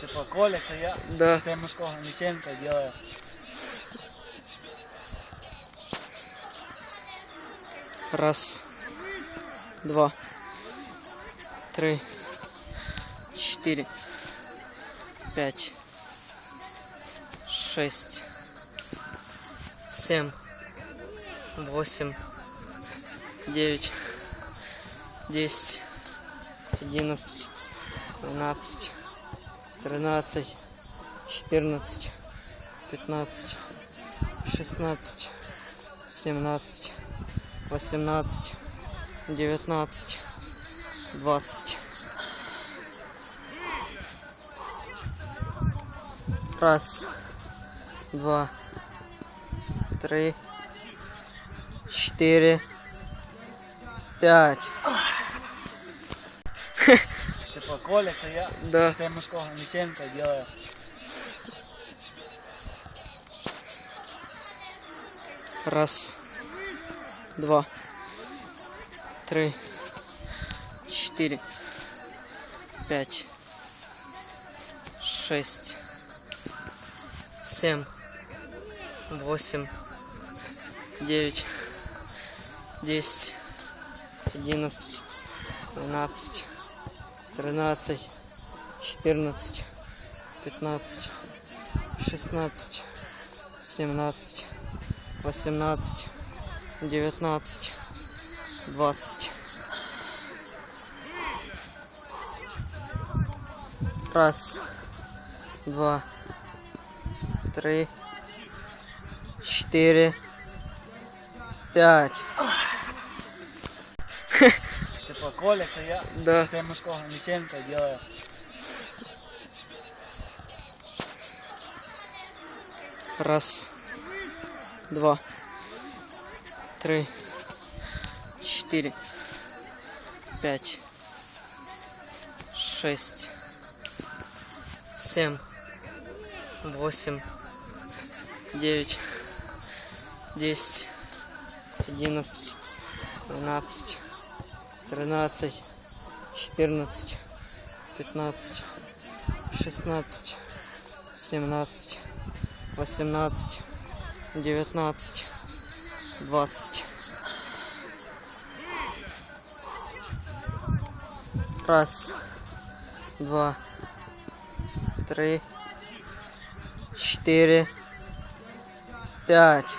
Типа Коля, це я, Да. це Мишко Гонченко делаю. Раз, два, три, четыре, пять, шесть, семь, восемь, девять, десять, одиннадцать, двенадцать, тринадцать, четырнадцать, пятнадцать, шестнадцать, семнадцать, восемнадцать, девятнадцать, двадцать. Раз, два, три, четыре, пять. Типа Коля, це я, Да. це Мишко Гонченко делаю. Раз, два, три, четыре, пять, шесть, семь, восемь, девять, десять, одиннадцать, двенадцать, тринадцать, четырнадцать, пятнадцать, шестнадцать, семнадцать, восемнадцать, девятнадцать, двадцать. Раз, два, три, четыре, пять. Типа Коля, це я, Да. це Мишко Гонченко делаю. Раз, два, три, четыре, пять, шесть, семь, восемь, девять, десять, одиннадцать, двенадцать, тринадцать, четырнадцать, пятнадцать, шестнадцать, семнадцать, восемнадцать, девятнадцать, двадцать. Раз, два, три, четыре, пять.